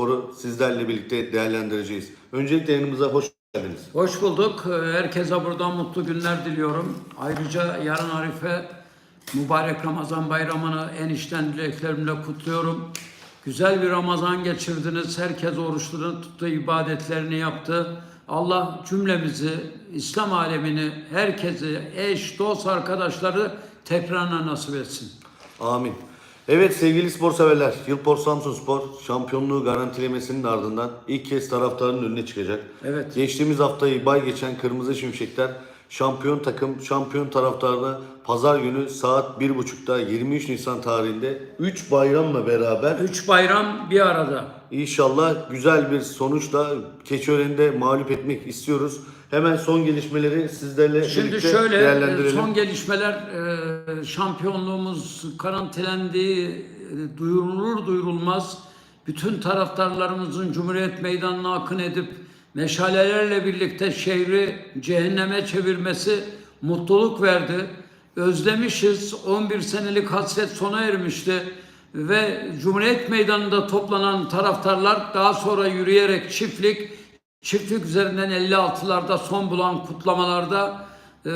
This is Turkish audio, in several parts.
Samsunspor'u sizlerle birlikte değerlendireceğiz. Öncelikle yanımıza hoş geldiniz. Hoş bulduk. Herkese buradan mutlu günler diliyorum. Ayrıca yarın Arife mübarek Ramazan bayramını en içten dileklerimle kutluyorum. Güzel bir Ramazan geçirdiniz. Herkes oruçlarını tuttu, ibadetlerini yaptı. Allah cümlemizi, İslam alemini, herkesi, eş, dost, arkadaşları tekrarına nasip etsin. Amin. Evet sevgili spor severler, Yılpor Samsunspor şampiyonluğu garantilemesinin ardından ilk kez taraftarın önüne çıkacak. Evet. Geçtiğimiz haftayı bay geçen Kırmızı Şimşekler şampiyon takım, şampiyon taraftarına pazar günü saat 1.30'da 23 Nisan tarihinde 3 bayramla beraber Üç bayram bir arada. İnşallah güzel bir sonuçla Keçiören'de mağlup etmek istiyoruz. Hemen son gelişmeleri sizlerle Şimdi birlikte şöyle e, değerlendirelim. son gelişmeler e, şampiyonluğumuz karantilendiği e, duyurulur duyurulmaz bütün taraftarlarımızın Cumhuriyet Meydanı'na akın edip meşalelerle birlikte şehri cehenneme çevirmesi mutluluk verdi. Özlemişiz. 11 senelik hasret sona ermişti ve Cumhuriyet Meydanı'nda toplanan taraftarlar daha sonra yürüyerek çiftlik Çiftlik üzerinden 56'larda son bulan kutlamalarda e,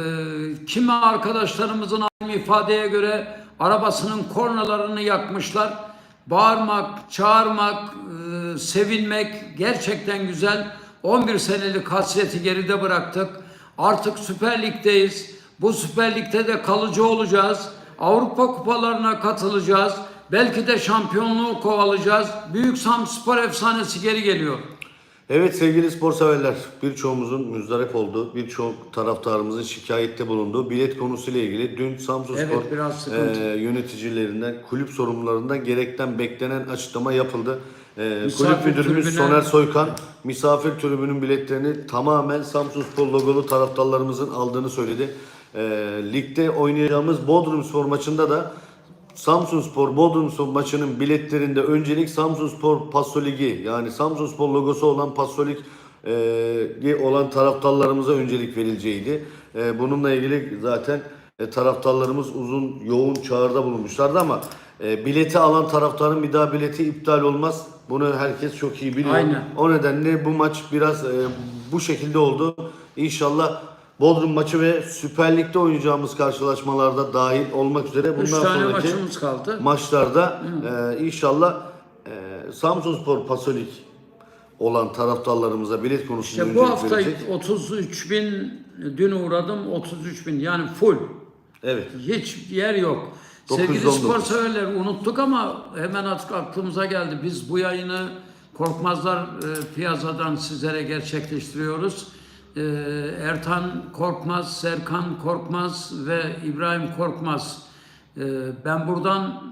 kimi arkadaşlarımızın ifadeye göre arabasının kornalarını yakmışlar. Bağırmak, çağırmak, e, sevinmek gerçekten güzel. 11 senelik hasreti geride bıraktık. Artık Süper Lig'deyiz. Bu Süper Lig'de de kalıcı olacağız. Avrupa kupalarına katılacağız. Belki de şampiyonluğu kovalayacağız. Büyük Samspor efsanesi geri geliyor. Evet sevgili spor severler, birçoğumuzun müzdarip olduğu, birçok taraftarımızın şikayette bulunduğu bilet konusuyla ilgili dün Samsun Evet, Spor biraz sıkıntı. e, yöneticilerinden, kulüp sorumlularından gerekten beklenen açıklama yapıldı. E, Misafir kulüp müdürümüz tribüne- Soner Soykan, misafir tribünün biletlerini tamamen Samsun Spor logolu taraftarlarımızın aldığını söyledi. E, ligde oynayacağımız Bodrum Spor maçında da Samsunspor Bodrumspor maçının biletlerinde öncelik Samsunspor Paso Ligi yani Samsunspor logosu olan Paso Lig e, olan taraftarlarımıza öncelik verileceğiydi. E, bununla ilgili zaten e, taraftarlarımız uzun yoğun çağrıda bulunmuşlardı ama e, bileti alan taraftarın bir daha bileti iptal olmaz. Bunu herkes çok iyi biliyor. Aynen. O nedenle bu maç biraz e, bu şekilde oldu. İnşallah Bodrum maçı ve Süper Lig'de oynayacağımız karşılaşmalarda dahil olmak üzere bundan Üç tane sonraki maçımız kaldı. maçlarda e, inşallah e, Samsunspor Pasolik olan taraftarlarımıza bilet konusunda İşte bu öncelik hafta verecek. 33 bin, dün uğradım 33 bin yani full. Evet. Hiç yer yok. 919. Sevgili spor severler unuttuk ama hemen artık aklımıza geldi. Biz bu yayını Korkmazlar e, piyasadan sizlere gerçekleştiriyoruz. E, Ertan Korkmaz, Serkan Korkmaz ve İbrahim Korkmaz. E, ben buradan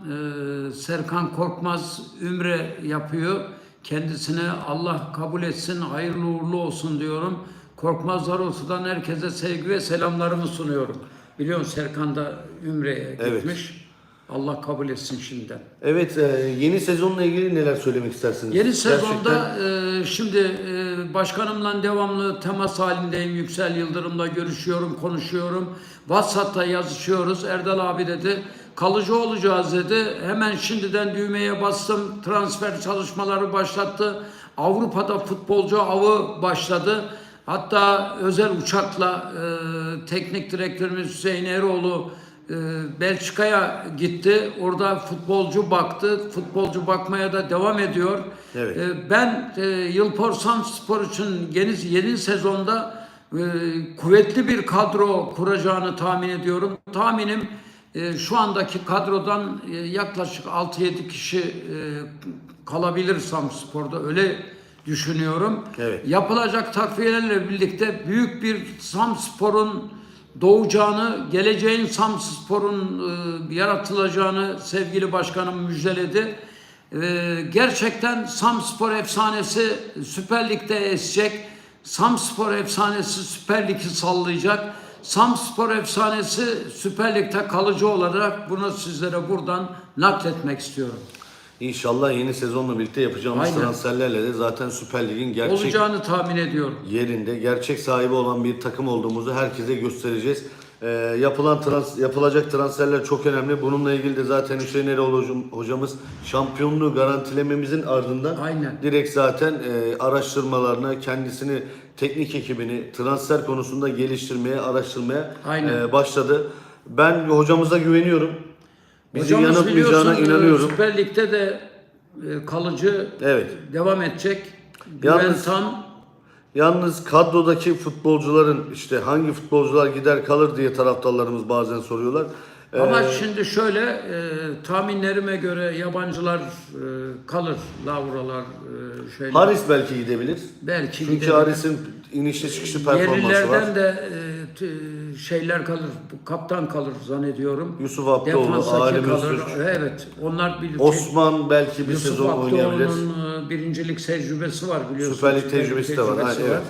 e, Serkan Korkmaz Ümre yapıyor. Kendisine Allah kabul etsin, hayırlı uğurlu olsun diyorum. Korkmazlar olsudan herkese sevgi ve selamlarımı sunuyorum. Biliyorsun Serkan da Ümre'ye Evet. gitmiş. Allah kabul etsin şimdiden. Evet, e, yeni sezonla ilgili neler söylemek istersiniz? Yeni Gerçekten- sezonda e, şimdi e, başkanımla devamlı temas halindeyim. Yüksel Yıldırım'la görüşüyorum, konuşuyorum. WhatsApp'ta yazışıyoruz. Erdal abi dedi kalıcı olacağız dedi. Hemen şimdiden düğmeye bastım. Transfer çalışmaları başlattı. Avrupa'da futbolcu avı başladı. Hatta özel uçakla e, teknik direktörümüz Hüseyin Eroğlu Belçika'ya gitti. Orada futbolcu baktı. Futbolcu bakmaya da devam ediyor. Evet. E, ben e, Yılpor Samspor için yeni, yeni sezonda e, kuvvetli bir kadro kuracağını tahmin ediyorum. Tahminim e, şu andaki kadrodan yaklaşık 6-7 kişi kalabilir Samspor'da öyle düşünüyorum. Evet. Yapılacak takviyelerle birlikte büyük bir Samspor'un doğacağını, geleceğin Samspor'un e, yaratılacağını sevgili başkanım müjdeledi. E, gerçekten Samspor efsanesi Süper Lig'de esecek. Samspor efsanesi Süper Lig'i sallayacak. Samspor efsanesi Süper Lig'de kalıcı olarak bunu sizlere buradan nakletmek istiyorum. İnşallah yeni sezonla birlikte yapacağımız Aynen. transferlerle de zaten Süper Lig'in gerçek Olacağını tahmin ediyorum. yerinde gerçek sahibi olan bir takım olduğumuzu herkese göstereceğiz. Ee, yapılan trans, yapılacak transferler çok önemli. Bununla ilgili de zaten Hüseyin Eroğlu hocam- hocamız şampiyonluğu garantilememizin ardından Aynen. direkt zaten e, araştırmalarını, kendisini, teknik ekibini transfer konusunda geliştirmeye, araştırmaya e, başladı. Ben hocamıza güveniyorum. Bizi Hocamız yanıltmayacağına biliyorsun, e, inanıyorum. Süper Lig'de de e, kalıcı Evet. devam edecek. Güven Yalnız- tam. Yalnız kadrodaki futbolcuların işte hangi futbolcular gider kalır diye taraftarlarımız bazen soruyorlar. Ee, Ama şimdi şöyle e, tahminlerime göre yabancılar e, kalır. Lavralar e, şöyle. Haris belki gidebilir. belki Çünkü gidebilir. Haris'in inişli çıkışlı performansı var. Yerlilerden de e, şeyler kalır. Kaptan kalır zannediyorum. Yusuf Abdoğlu, Alim kalır. Öztürk. Evet. Onlar bir Osman belki bir Yusuf sezon oynayabilir. Akdoğlu'nun e, birincilik tecrübesi var biliyorsun. Süper Lig tecrübesi de var, ha, evet.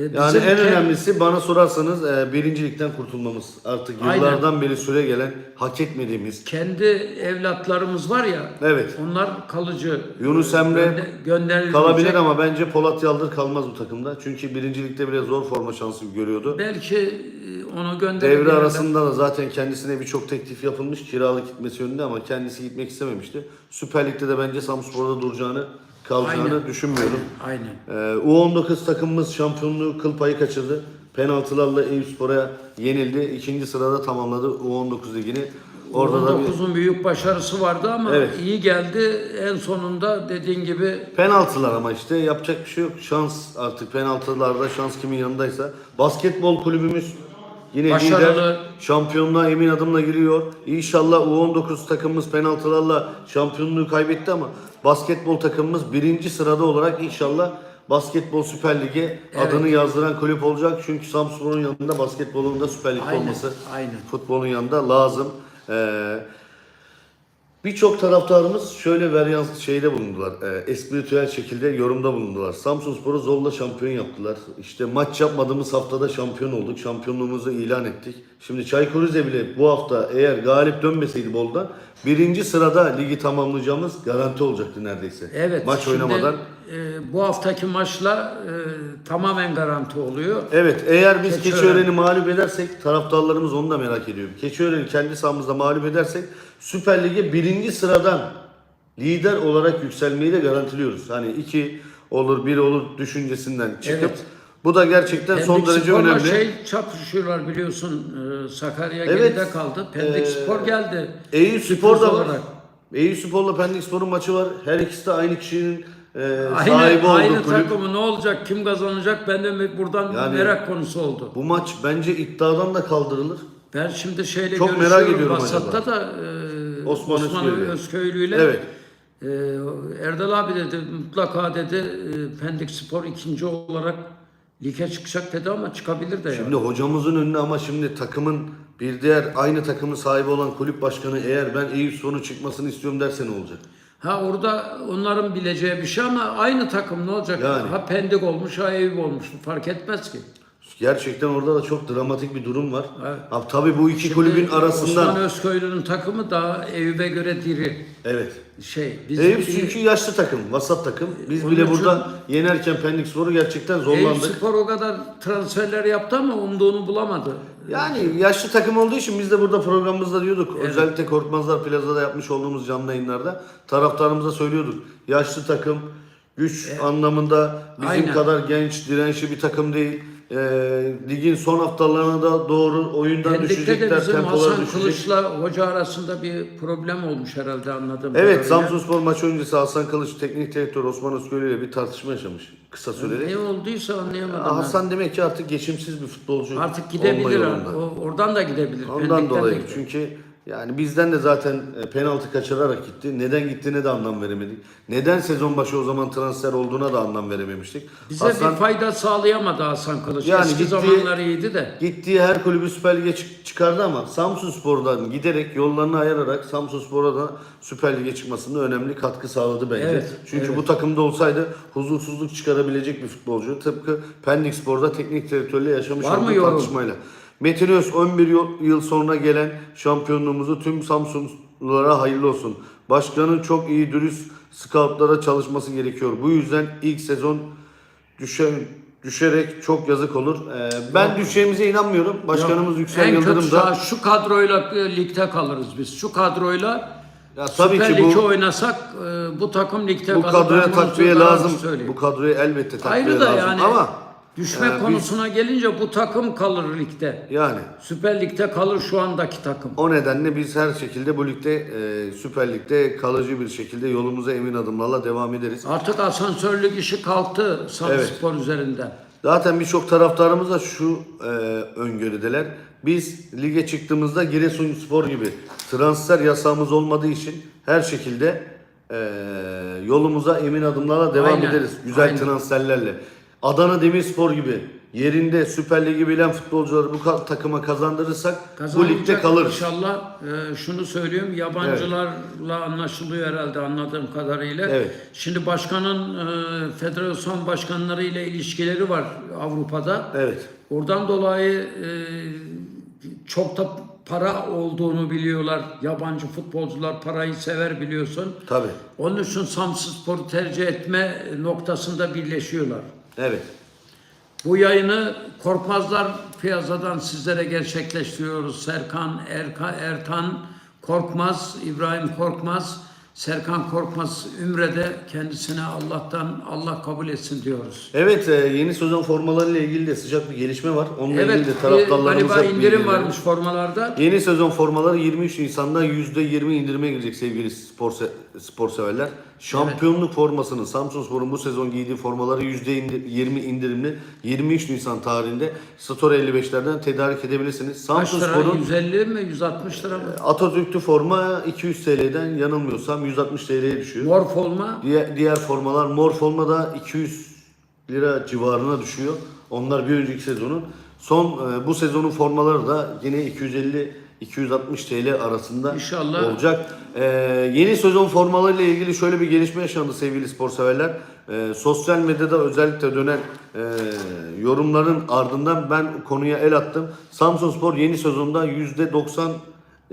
E, Yani bizim en ke- önemlisi bana sorarsanız e, birincilikten kurtulmamız. Artık Aynen. yıllardan beri süre gelen hak etmediğimiz. kendi evlatlarımız var ya. Evet. Onlar kalıcı. Yunus Emre gönde- gönderilecek. Kalabilir ama bence Polat Yaldır kalmaz bu takımda. Çünkü birincilikte bile zor forma şansı görüyordu. Belki e, onu gönderebilirler. Devre arasında da zaten kendisine birçok teklif yapılmış kiralık gitmesi yönünde ama kendisi gitmek istememişti. Süper Lig'de de bence Samspor'da duracağını, kalacağını Aynen. düşünmüyorum. Aynen. Ee, U19 takımımız şampiyonluğu kıl payı kaçırdı. Penaltılarla Eyüpspor'a yenildi. İkinci sırada tamamladı U19 ligini. Orada da bir 9'un büyük başarısı vardı ama Evet. iyi geldi. En sonunda dediğin gibi penaltılar ama işte yapacak bir şey yok. Şans artık penaltılarda şans kimin yanındaysa. Basketbol kulübümüz yine Başarılı. lider. Şampiyonluğa emin adımla giriyor. İnşallah U19 takımımız penaltılarla şampiyonluğu kaybetti ama basketbol takımımız birinci sırada olarak inşallah Basketbol Süper Lig'e Evet. adını yazdıran kulüp olacak. Çünkü Samsun'un yanında basketbolun da Süper Lig Aynen, olması aynen. futbolun yanında lazım. Ee, Birçok taraftarımız şöyle varyant şeyde bulundular. E, espritüel şekilde yorumda bulundular. Samsunspor'u zorla şampiyon yaptılar. İşte maç yapmadığımız haftada şampiyon olduk. Şampiyonluğumuzu ilan ettik. Şimdi Çaykur Rize bile bu hafta eğer galip dönmeseydi Bol'dan birinci sırada ligi tamamlayacağımız garanti olacaktı neredeyse. evet Maç şimdi, oynamadan. E, bu haftaki maçla e, tamamen garanti oluyor. Evet eğer biz Keçiören. Keçiören'i mağlup edersek taraftarlarımız onu da merak ediyor. Keçiören'i kendi sahamızda mağlup edersek Süper Lig'e birinci sıradan lider olarak yükselmeyi de garantiliyoruz. Hani iki olur bir olur düşüncesinden çıkıp Evet. bu da gerçekten son Pendik derece Spor'la önemli. şey çarpışıyorlar biliyorsun. E, Sakarya Evet. geride kaldı. Pendik Ee, Spor geldi. Eyüp Spor da var. Eyüp Spor'la Pendik Spor'un maçı var. Her ikisi de aynı kişinin e, Aynı, sahibi olduğu aynı kulüp. takımı ne olacak, kim kazanacak ben de buradan Yani- merak konusu oldu. Bu maç bence iddiadan da kaldırılır. Ben şimdi şeyle Çok merak görüşüyorum ediyorum WhatsApp'ta acaba. da e, Osman Osman, Özköylü. Özköylü ile Evet. e, Erdal abi dedi mutlaka dedi e, Pendik Spor ikinci olarak lige çıkacak dedi ama çıkabilir de Şimdi yani. hocamızın önüne ama şimdi takımın bir diğer aynı takımın sahibi olan kulüp başkanı eğer ben Eyüp Spor'un çıkmasını istiyorum derse ne olacak? Ha orada onların bileceği bir şey ama aynı takım ne olacak? Yani. Ha Pendik olmuş ha Eyüp olmuş fark etmez ki. Gerçekten orada da çok dramatik bir durum var. Evet. Abi tabii bu iki kulübün Şimdi arasından Osman Özköylü'nün takımı daha Eyüp'e göre diri. evet. Şey, biz Eyüp bir- çünkü yaşlı takım, vasat takım. Biz Onun bile için- burada yenerken Pendik Spor'u gerçekten Eyüp zorlandık. Spor o kadar transferler yaptı ama umduğunu bulamadı. Yani yaşlı takım olduğu için biz de burada programımızda diyorduk. Özellikle Korkmazlar Plaza'da yapmış olduğumuz canlı yayınlarda taraftarımıza söylüyorduk. Yaşlı takım güç anlamında bizim aynen. kadar genç, dirençli bir takım değil. Ee, ligin son haftalarına da doğru oyundan Pendik'te de düşecekler, bizim tempoları Hasan düşecek. Kılıç'la hoca arasında bir problem olmuş herhalde anladım. Evet, Samsunspor maçı öncesi Hasan Kılıç teknik direktör Osman Özköylü ile bir tartışma yaşamış kısa süreli. Ne olduysa anlayamadım. ben. Hasan demek ki artık geçimsiz bir futbolcu Artık olma gidebilir. yolunda. O- oradan da gidebilir. Ondan Pendik'ten de dolayı gider. çünkü yani bizden de zaten e, penaltı kaçırarak gitti. Neden gittiğine de anlam veremedik. Neden sezon başı o zaman transfer olduğuna da anlam verememiştik. Bize Hasan bir fayda sağlayamadı Hasan Kılıç. Yani Eski gittiği- zamanlar iyiydi de. gittiği her kulübü Süper Lig'e çık- çıkardı ama Samsun Spor'dan giderek yollarını ayararak Samsun Spor'a da Süper Lig'e çıkmasında önemli katkı sağladı bence. Evet, Çünkü evet. bu takımda olsaydı huzursuzluk çıkarabilecek bir futbolcu. Tıpkı Pendik Spor'da teknik direktörle yaşamış Var olduğu yorum? Metin Öz 11 yıl- sonra gelen şampiyonluğumuzu tüm Samsunlulara hayırlı olsun. Başkanın çok iyi dürüst scoutlara çalışması gerekiyor. Bu yüzden ilk sezon düşen düşerek çok yazık olur. Ee, ben düşeceğimize inanmıyorum. Başkanımız Yüksel en Yıldırım da şu kadroyla e, ligde kalırız biz. Şu kadroyla ya tabii Süper ki bu oynasak e, bu takım ligde bu kalır. kadroya Ben bunu takviye lazım. söyleyeyim. Bu kadroya elbette takviye Ayrı da lazım yani ama düşme e, biz- konusuna gelince bu takım kalır ligde. yani Süper Lig'de kalır şu andaki takım. O nedenle biz her şekilde bu ligde e, Süper Lig'de kalıcı bir şekilde yolumuza emin adımlarla devam ederiz. Artık asansörlük işi kalktı Samspor üzerinden. Zaten birçok taraftarımız da şu e, öngörüdeler. Biz lige çıktığımızda Giresunspor gibi transfer yasağımız olmadığı için her şekilde e, yolumuza emin adımlarla devam Aynen, ederiz. Güzel aynen. transferlerle. Adana Demirspor gibi yerinde Süper Ligi bilen futbolcuları bu takıma kazandırırsak bu ligde kalırız. İnşallah e, şunu söylüyorum yabancılarla anlaşılıyor herhalde anladığım kadarıyla. Evet. Şimdi başkanın e, federasyon başkanları ile ilişkileri var Avrupa'da. Evet. Oradan dolayı e, çok da para olduğunu biliyorlar. Yabancı futbolcular parayı sever biliyorsun. Tabii. Onun için Samsunspor'u tercih etme noktasında birleşiyorlar. Evet. Bu yayını Korkmazlar Piyasa'dan sizlere gerçekleştiriyoruz. Serkan, Erka, Ertan Korkmaz, İbrahim Korkmaz, Serkan Korkmaz Ümre'de kendisine Allah'tan Allah kabul etsin diyoruz. Evet e, yeni sezon formalarıyla ilgili de sıcak bir gelişme var. Onunla Evet, ilgili de taraftarlarımıza galiba indirim varmış formalarda. Yeni sezon formaları 23 Nisan'da %20 indirime girecek sevgili spor, se- spor severler. Şampiyonluk formasını Samsunspor'un bu sezon giydiği formaları %20 indirimli 23 Nisan tarihinde Store 55'lerden tedarik edebilirsiniz. Kaç lira? Samsunspor'un 150 mi? 160 lira mı? Atatürk'lü forma 200 TL'den yanılmıyorsam 160 TL'ye düşüyor. Mor forma. Diğer, diğer formalar mor forma da 200 lira civarına düşüyor. Onlar bir önceki sezonun. Son e, bu sezonun formaları da yine 250 260 TL arasında İnşallah. olacak. E, yeni sezon formalarıyla ilgili şöyle bir gelişme yaşandı sevgili spor severler. E, sosyal medyada özellikle dönen e, yorumların ardından ben konuya el attım. Samsunspor yeni sezonda %90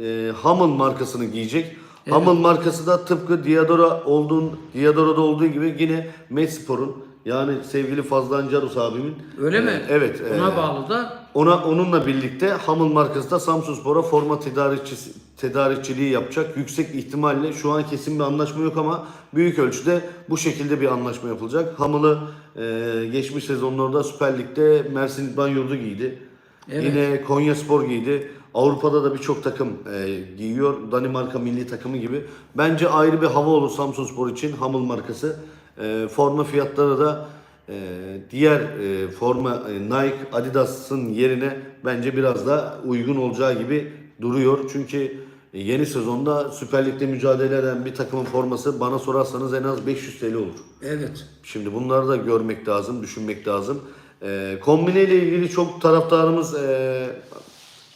e, Hummel markasını giyecek. Hummel markası da tıpkı Diadora olduğun Diadora'da olduğu gibi yine Metspor'un yani sevgili Fazlı Ancarus abimin Öyle e, mi? Evet. Ona e, bağlı da ona onunla birlikte Hummel markası da Samsunspor'a forma tedarikçisi tedarikçiliği yapacak. Yüksek ihtimalle şu an kesin bir anlaşma yok ama büyük ölçüde bu şekilde bir anlaşma yapılacak. Hummel'ı e, geçmiş sezonlarda Süper Lig'de Mersin İdman Yurdu giydi. Evet. Yine Konya Spor giydi. Avrupa'da da birçok takım e, giyiyor. Danimarka milli takımı gibi. Bence ayrı bir hava olur Samsunspor için Hummel markası. E, forma fiyatları da e, diğer e, forma e, Nike, Adidas'ın yerine bence biraz da uygun olacağı gibi duruyor. Çünkü e, yeni sezonda Süper Lig'de mücadele eden bir takımın forması bana sorarsanız en az 500 TL olur. evet. Şimdi bunları da görmek lazım, düşünmek lazım. Ee, kombine ile ilgili çok taraftarımız e,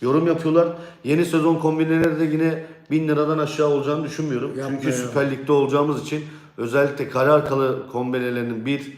yorum yapıyorlar. Yeni sezon kombineleri de yine 1000 liradan aşağı olacağını düşünmüyorum. Yapma Çünkü ya. Süper Lig'de olacağımız için özellikle kare arkalı kombinelerinin 1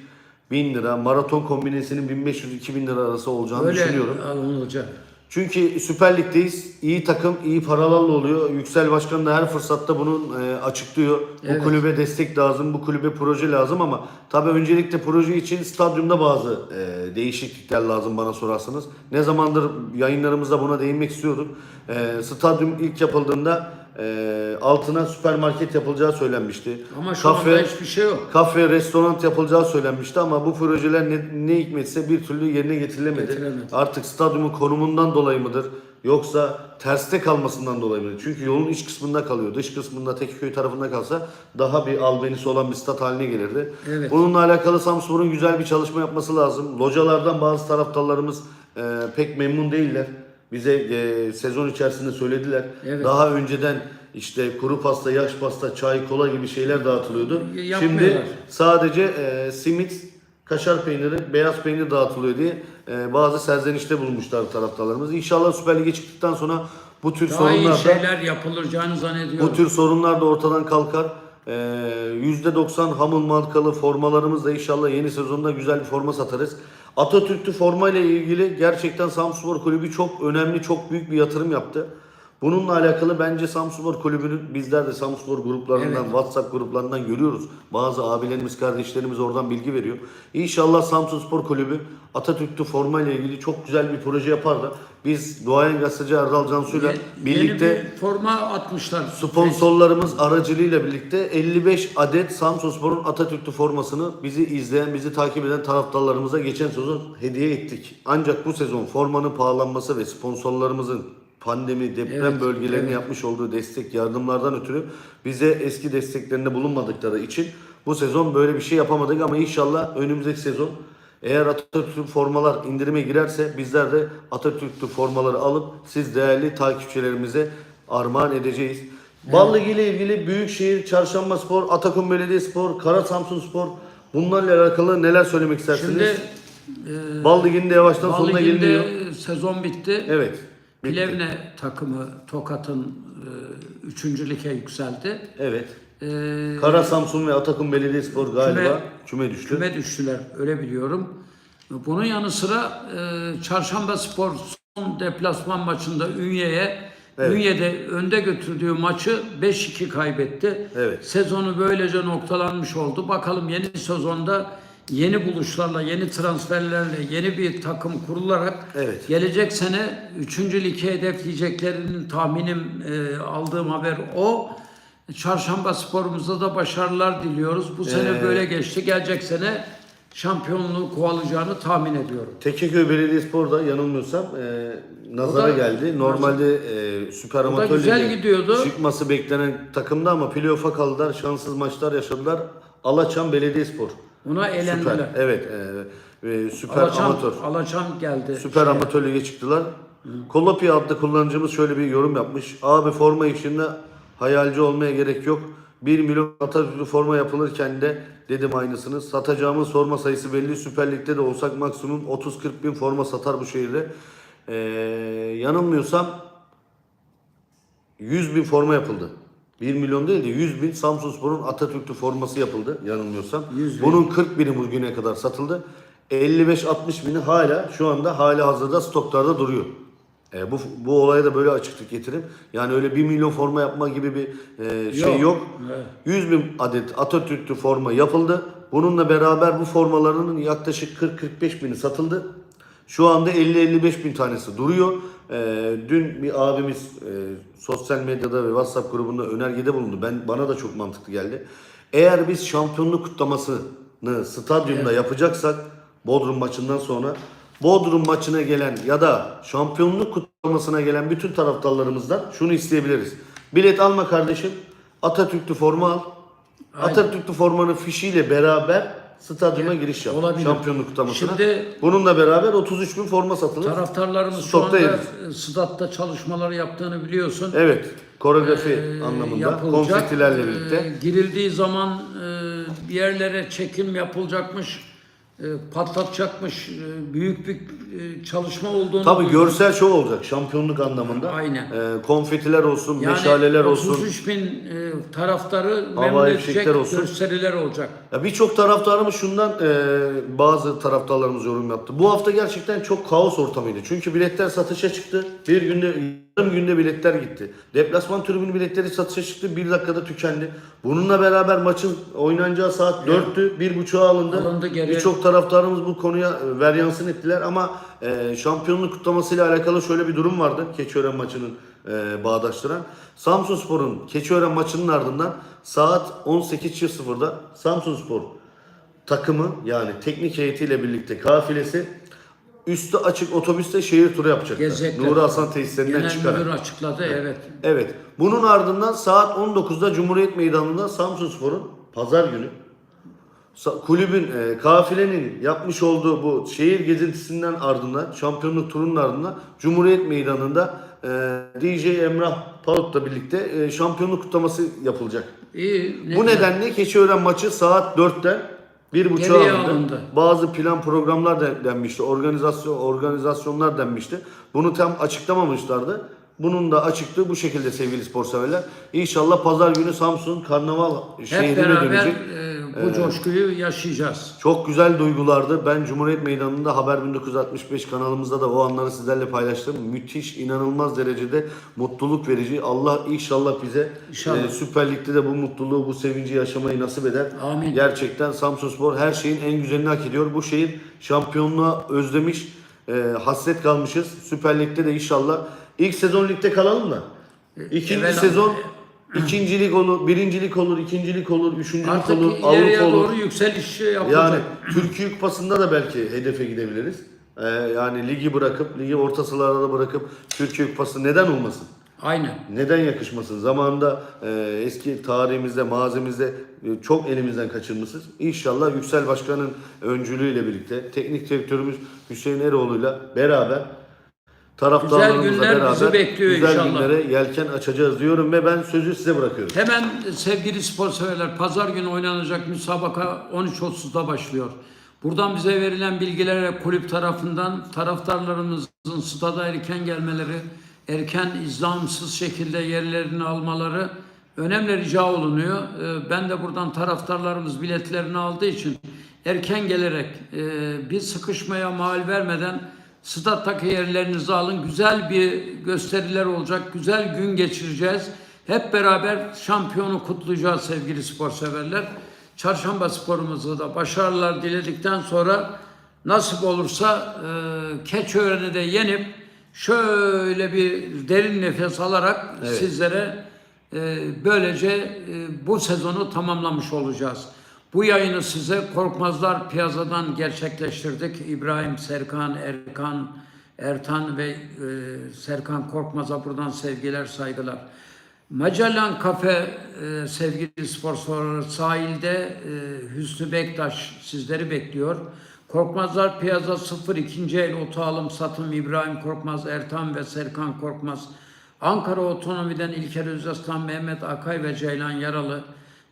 1000 lira, maraton kombinesinin 1500-2000 lira arası olacağını Öyle düşünüyorum. alınacak. Çünkü Süper Lig'deyiz. İyi takım, iyi paralarla oluyor. Yüksel Başkan da her fırsatta bunun e, açıklıyor. Evet. Bu kulübe destek lazım, bu kulübe proje lazım ama tabii öncelikle proje için stadyumda bazı e, değişiklikler lazım bana sorarsanız. Ne zamandır yayınlarımızda buna değinmek istiyorduk. E, stadyum ilk yapıldığında e, altına süpermarket yapılacağı söylenmişti. Ama şu Kafe- anda hiçbir şey yok. Kafe, restoran yapılacağı söylenmişti ama bu projeler ne, ne hikmetse bir türlü yerine getirilemedi. Artık stadyumun konumundan dolayı mıdır? Yoksa terste kalmasından dolayı mıdır? Çünkü yolun iç kısmında kalıyor. Dış kısmında Tekiköy tarafında kalsa daha bir albenisi olan bir stat haline gelirdi. Evet. Bununla alakalı Samspor'un güzel bir çalışma yapması lazım. Localardan bazı taraftarlarımız e, pek memnun değiller. Bize e, sezon içerisinde söylediler. Evet. Daha önceden işte kuru pasta, yaş pasta, çay, kola gibi şeyler dağıtılıyordu. Yapmıyorlar. Şimdi sadece e, simit, kaşar peyniri, beyaz peynir dağıtılıyor diye e, bazı serzenişte bulmuşlar taraftarlarımız. İnşallah Süper Lig'e çıktıktan sonra bu tür Daha sorunlar da şeyler yapılacağını zannediyorum. bu tür sorunlar da ortadan kalkar. Ee, %90 Hummel markalı formalarımızla inşallah yeni sezonda güzel bir forma satarız. Atatürk'lü forma ile ilgili gerçekten Samspor Kulübü çok önemli, çok büyük bir yatırım yaptı. Bununla alakalı bence Samspor Kulübü'nün bizler de Samspor gruplarından, Evet. WhatsApp gruplarından görüyoruz. Bazı abilerimiz, kardeşlerimiz oradan bilgi veriyor. İnşallah Samsun Spor Kulübü Atatürk'lü forma ile ilgili çok güzel bir proje yapar da biz Doğayan Gazeteci Erdal Cansu'yla Ye- birlikte Yeni bir forma atmışlar. Sponsorlarımız aracılığıyla birlikte 55 adet Samsunspor'un Atatürk'lü formasını bizi izleyen, bizi takip eden taraftarlarımıza geçen sezon hediye ettik. Ancak bu sezon formanın pahalanması ve sponsorlarımızın pandemi, deprem Evet, bölgelerine evet. yapmış olduğu destek yardımlardan ötürü bize eski desteklerinde bulunmadıkları için bu sezon böyle bir şey yapamadık ama inşallah önümüzdeki sezon eğer Atatürk'lü formalar indirime girerse bizler de Atatürk'lü formaları alıp siz değerli takipçilerimize armağan edeceğiz. Ligi ile ilgili Büyükşehir, Çarşamba Spor, Atakum Belediyespor, Kara Samsun Spor bunlarla alakalı neler söylemek istersiniz? Şimdi e, Bal Ligi'nin de yavaştan Bal sonuna geliniyor. sezon bitti. Evet. Plevne takımı Tokat'ın e, üçüncü lige yükseldi. Evet. E, Kara Samsun ve Atakum Belediyespor galiba Küme- küme, düştü. küme düştüler öyle biliyorum. Bunun yanı sıra e, Çarşamba Spor son deplasman maçında Ünye'ye Evet. Ünye'de önde götürdüğü maçı 5-2 kaybetti. Evet. Sezonu böylece noktalanmış oldu. Bakalım yeni sezonda yeni buluşlarla, yeni transferlerle, yeni bir takım kurularak Evet. gelecek sene 3. lige hedefleyeceklerinin tahminim e, aldığım haber o. Çarşamba sporumuza da başarılar diliyoruz. Bu sene Ee, böyle geçti. Gelecek sene şampiyonluğu kovalayacağını tahmin ediyorum. Tekeköy Belediyespor'da yanılmıyorsam e, nazara da- geldi. Normalde e, Süper da Amatör Ligi gidiyordu. çıkması beklenen takımda ama playoff'a kaldılar. Şanssız maçlar yaşadılar. Alaçam Belediyespor. Buna eğlendiler. Süper. Evet. E, e, süper Alaçam, amatör. Alaçam geldi. Süper amatör lige çıktılar. Kolopya adlı kullanıcımız şöyle bir yorum yapmış. Abi forma işinde hayalci olmaya gerek yok. 1 milyon Atatürk'lü forma yapılırken de dedim aynısını. Satacağımız forma sayısı belli. Süper Lig'de de olsak maksimum 30-40 bin forma satar bu şehirde. Ee, yanılmıyorsam 100 bin forma yapıldı. 1 milyon değil de 100 bin Samsunspor'un Atatürk'lü forması yapıldı yanılmıyorsam. 100 bin. Bunun 40 bini bugüne kadar satıldı. 55-60 bini hala şu anda hala hazırda stoklarda duruyor. E, bu bu olaya da böyle açıklık getireyim. Yani öyle 1 milyon forma yapma gibi bir e, şey Yok. yok. Evet. 100 bin adet Atatürk'lü forma yapıldı. Bununla beraber bu formaların yaklaşık 40-45 bini satıldı. Şu anda 50-55 bin tanesi duruyor. Ee, dün bir abimiz e, sosyal medyada ve WhatsApp grubunda önergede bulundu. Ben bana da çok mantıklı geldi. Eğer biz şampiyonluk kutlamasını stadyumda yapacaksak Bodrum maçından sonra Bodrum maçına gelen ya da şampiyonluk kutlamasına gelen bütün taraftarlarımızdan şunu isteyebiliriz. Bilet alma kardeşim. Atatürk'lü forma al. Aynen. Atatürk'lü formanın fişiyle beraber stadyuma giriş yap. Olabilir. Şampiyonluk kutlamasına. Şimdi- Bununla beraber 33 bin forma satılır. Taraftarlarımız şu Stokta anda yeriz. e, statta çalışmaları yaptığını biliyorsun. Evet. Koreografi Ee, anlamında. yapılacak. Konfetilerle Ee, birlikte. girildiği zaman e, bir yerlere çekim yapılacakmış, e, patlatacakmış, e, büyük bir e, çalışma olduğunu Tabii duydum. görsel şov olacak şampiyonluk anlamında. Aynen. Ee, konfetiler olsun, Yani meşaleler olsun. 33 bin e, taraftarı Havai memnun edecek fişekler olsun. gösteriler olacak. Ya birçok taraftarımız şundan e, bazı taraftarlarımız yorum yaptı. Bu hafta gerçekten çok kaos ortamıydı. Çünkü biletler satışa çıktı. Bir günde yarım günde biletler gitti. Deplasman tribünü biletleri satışa çıktı. Bir dakikada tükendi. Bununla beraber maçın oynanacağı saat 4'tü. Bir buçuğa alındı. Birçok taraftarımız bu konuya e, veryansın ettiler ama e, şampiyonluk kutlamasıyla alakalı şöyle bir durum vardı. Keçiören maçının e, bağdaştıran. Samsunspor'un Keçiören maçının ardından saat 18.00'da Samsunspor takımı yani teknik heyetiyle birlikte kafilesi üstü açık otobüste şehir turu yapacaklar. Gezecekler. Nuri Hasan tesislerinden Genel çıkarak. müdür açıkladı evet. Evet. Bunun ardından saat 19'da Cumhuriyet Meydanı'nda Samsunspor'un pazar günü kulübün e, kafilenin yapmış olduğu bu şehir gezintisinden ardından şampiyonluk turunun ardından Cumhuriyet Meydanı'nda e, DJ Emrah Palut'la birlikte e, şampiyonluk kutlaması yapılacak. İyi. ne Bu güzel. nedenle Keçiören maçı saat 4'te bir buçuğa Geriye alındı. alındı. Bazı plan programlar denmişti. Organizasyon organizasyonlar denmişti. Bunu tam açıklamamışlardı. Bunun da açıklığı bu şekilde sevgili spor severler. İnşallah pazar günü Samsun Karnaval Hep şehrine beraber dönecek. e, bu coşkuyu yaşayacağız. Çok güzel duygulardı. Ben Cumhuriyet Meydanı'nda Haber 1965 kanalımızda da o anları sizlerle paylaştım. Müthiş, inanılmaz derecede mutluluk verici. Allah inşallah bize İnşallah. e, Süper Lig'de de bu mutluluğu, bu sevinci yaşamayı nasip eder. Amin. Gerçekten Samsunspor her şeyin en güzelini hak ediyor. Bu şehir şampiyonluğa özlemiş, e, hasret kalmışız. Süper Lig'de de inşallah ilk sezon ligde kalalım da. İkinci evvel- sezon ikincilik olur, birincilik olur, ikincilik olur, üçüncülük Artık olur, ileriye Avrupa olur. doğru yükseliş yapılacak. Yani Türkiye Kupası'nda da belki hedefe gidebiliriz. Ee, yani ligi bırakıp, ligi orta sıralarda bırakıp Türkiye Kupası neden olmasın? Aynen. Neden yakışmasın? Zamanında e, eski tarihimizde, mazimizde e, çok elimizden kaçırmışız. İnşallah Yüksel Başkan'ın öncülüğüyle birlikte, teknik direktörümüz Hüseyin Eroğlu'yla beraber taraftarlarımızla Güzel günler beraber bekliyor güzel inşallah. günlere yelken açacağız diyorum ve ben sözü size bırakıyorum. Hemen sevgili spor severler, pazar günü oynanacak müsabaka 13.30'da başlıyor. Buradan bize verilen bilgilere kulüp tarafından taraftarlarımızın stada erken gelmeleri, erken izlamsız şekilde yerlerini almaları önemli rica olunuyor. Ee, Ben de buradan taraftarlarımız biletlerini aldığı için erken gelerek e, bir sıkışmaya mal vermeden Stattaki yerlerinizi alın. Güzel bir gösteriler olacak. Güzel gün geçireceğiz. Hep beraber şampiyonu kutlayacağız sevgili spor severler. Çarşamba sporumuzu da başarılar diledikten sonra nasip olursa e, Keçiören'i de yenip şöyle bir derin nefes alarak sizlere e, böylece e, bu sezonu tamamlamış olacağız. Bu yayını size Korkmazlar Piyaza'dan gerçekleştirdik. İbrahim, Serkan, Erkan, Ertan ve e, Serkan Korkmaz'a buradan sevgiler, saygılar. Magellan Kafe e, sevgili spor sahilde e, Hüsnü Bektaş sizleri bekliyor. Korkmazlar Piyaza 0 ikinci el oto alım satım İbrahim Korkmaz, Ertan ve Serkan Korkmaz. Ankara Otonomi'den İlker Özaslan, Mehmet Akay ve Ceylan Yaralı.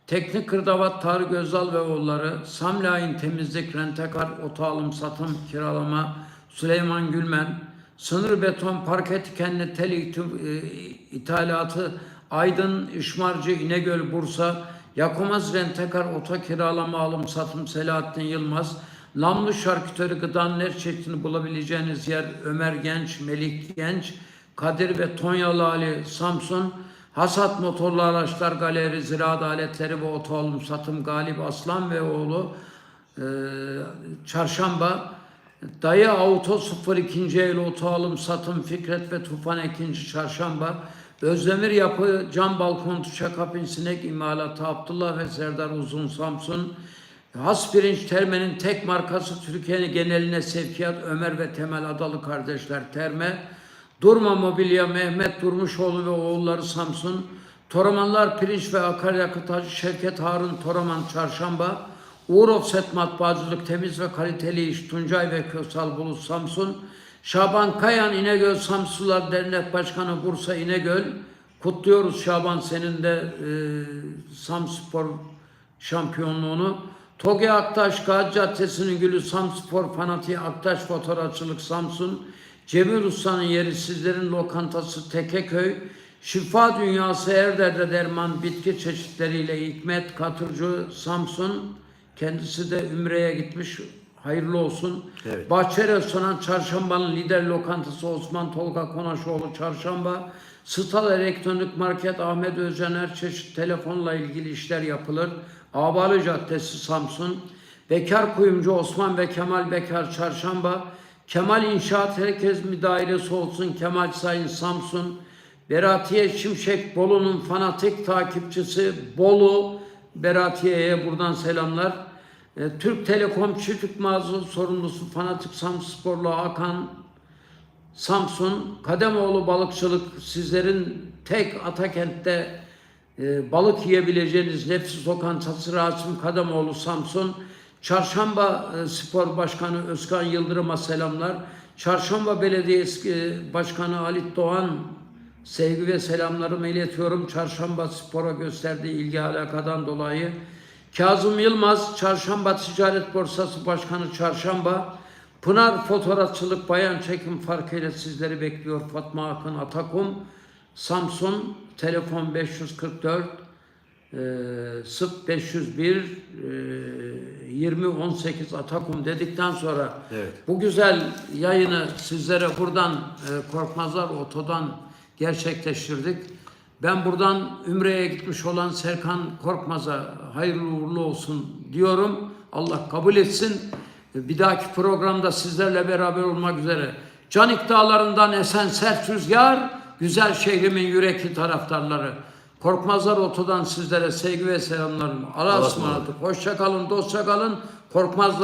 Teknik Kırdavat Tarık Özal ve oğulları, Samlain Temizlik, Rentekar, Oto Alım Satım, Kiralama, Süleyman Gülmen, Sınır Beton, Parke Tikenli, Tel e, İthalatı, Aydın, İşmarcı, İnegöl, Bursa, Yakomaz Rentekar, Oto Kiralama, Alım Satım, Selahattin Yılmaz, Lamlı Şarküteri Gıdanın her çeşidini bulabileceğiniz yer Ömer Genç, Melik Genç, Kadir ve Tonyalı Ali, Samsun, Hasat Motorlu Araçlar Galeri, Ziraat Aletleri ve Otoalım Satım Galip Aslan ve oğlu e, Çarşamba Dayı Auto 02. el Otoalım Satım Fikret ve Tufan 2. Çarşamba Özdemir Yapı Cam Balkon Tuşakapin Sinek İmalatı Abdullah ve Serdar Uzun Samsun Has Pirinç Terme'nin tek markası Türkiye'nin geneline sevkiyat Ömer ve Temel Adalı kardeşler Terme Durma Mobilya Mehmet Durmuşoğlu ve oğulları Samsun, Toramanlar Pirinç ve Akaryakıt Hacı Şevket Harun Toraman Çarşamba, Uğur Offset Matbaacılık Temiz ve Kaliteli İş Tuncay ve Kösal Bulut Samsun, Şaban Kayan İnegöl Samsunlar Dernek Başkanı Bursa İnegöl, kutluyoruz Şaban senin de e, Samspor şampiyonluğunu. Togi Aktaş Gazi Caddesi'nin gülü Samspor fanatiği Aktaş Fotoğrafçılık Samsun. Cemil Usta'nın yeri sizlerin lokantası Tekeköy. Şifa Dünyası Erderde Derman bitki çeşitleriyle Hikmet Katırcı Samsun. Kendisi de Ümre'ye gitmiş. Hayırlı olsun. Evet. Bahçe Restoran Çarşamba'nın lider lokantası Osman Tolga Konaşoğlu Çarşamba. Stal Elektronik Market Ahmet Özcan her çeşit telefonla ilgili işler yapılır. Ağbalı Caddesi Samsun. Bekar Kuyumcu Osman ve Kemal Bekar Çarşamba. Kemal İnşaat Herkes mi dairesi olsun Kemal Sayın Samsun. Beratiye Şimşek Bolu'nun fanatik takipçisi Bolu Beratiye'ye buradan selamlar. E, Türk Telekom Çiftlik Mağaza sorumlusu fanatik Samsporlu Hakan Samsun, Kademoğlu Balıkçılık sizlerin tek Atakent'te e, balık yiyebileceğiniz nefis lokantası Rasim Kademoğlu Samsun. Çarşamba e, Spor Başkanı Özkan Yıldırım'a selamlar. Çarşamba Belediyesi e, Başkanı Halit Doğan sevgi ve selamlarımı iletiyorum. Çarşamba Spor'a gösterdiği ilgi alakadan dolayı. Kazım Yılmaz, Çarşamba Ticaret Borsası Başkanı Çarşamba. Pınar Fotoğrafçılık Bayan Çekim farkıyla sizleri bekliyor. Fatma Akın Atakum. Samsun, telefon 544 e, SIP 501 e, 2018 Atakum dedikten sonra Evet. bu güzel yayını sizlere buradan e, Korkmazlar Oto'dan gerçekleştirdik. Ben buradan Ümre'ye gitmiş olan Serkan Korkmaz'a hayırlı uğurlu olsun diyorum. Allah kabul etsin. Bir dahaki programda sizlerle beraber olmak üzere. Canik Dağları'ndan esen sert rüzgar, güzel şehrimin yürekli taraftarları. Korkmazlar Oto'dan sizlere sevgi ve selamlarım. Allah'a ısmarladık. Hoşça kalın, dostça kalın. Korkmazlar